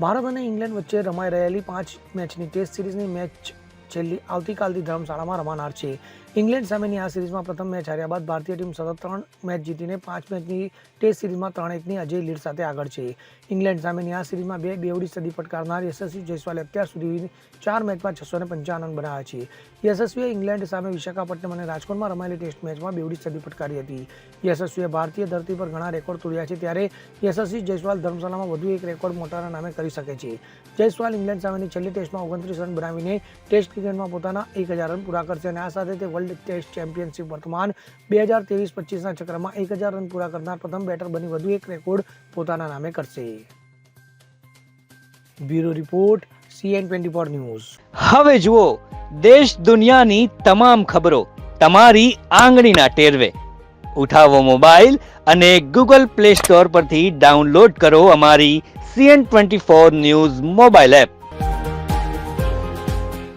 ભારત અને ઇંગ્લેન્ડ વચ્ચે રમાઈ રહેલી પાંચ મેચની ટેસ્ટ સિરીઝની મેચ છેલ્લી આવતીકાલથી ધર્મશાળામાં રમાનાર છે. ઇંગ્લેન્ડ સામેની આ સિરીઝમાં પ્રથમ મેચ હાર્યા બાદ ભારતીય ટીમ સતત ત્રણ મેચ જીતીને પાંચ મેચની ટેસ્ટ સિરીઝમાં ત્રણ એકની અજય લીડ સાથે આગળ છે. ઇંગ્લેન્ડ સામેની આ સિરીઝમાં બે બેવડી સદી ફટકારનાર યશસ્વી જયસ્વાલે અત્યાર સુધી ચાર મેચમાં છસો ને પંચાવન બનાવ્યા છે. યશસ્વીએ ઇંગ્લેન્ડ સામે વિશાખાપટ્ટનમ અને રાજકોટમાં રમાયેલી ટેસ્ટ મેચમાં બેવડી સદી ફટકારી હતી. યશસ્વીએ ભારતીય ધરતી પર ઘણા રેકોર્ડ તોડ્યા છે ત્યારે યશસ્વી જયસ્વાલ ધર્મશાલામાં વધુ એક રેકોર્ડ મોટાના નામે કરી શકે છે. જયસ્વાલ ઇંગ્લેન્ડ સામેની છેલ્લી ટેસ્ટમાં ઓગણત્રીસ રન બનાવીને ટેસ્ટ ક્રિકેટમાં પોતાના એક હજાર રન પૂરા કરશે અને આ સાથે તે વર્લ્ડ ટેસ્ટ ચેમ્પિયનશિપ વર્તમાન બે હજાર ત્રેવીસ પચીસના ચક્રમાં એક હજાર રન પૂરા કરનાર પ્રથમ બેટર બની વધુ એક રેકોર્ડ પોતાના નામે કરશે. Bureau report CN twenty four news. હવે જુઓ, દેશ દુનિયાની તમામ ખબરો તમારી આંગળીના ટેરવે. ઉઠાવો મોબાઈલ અને ગૂગલ પ્લે સ્ટોર પરથી ડાઉનલોડ કરો અમારી CN twenty four news mobile app.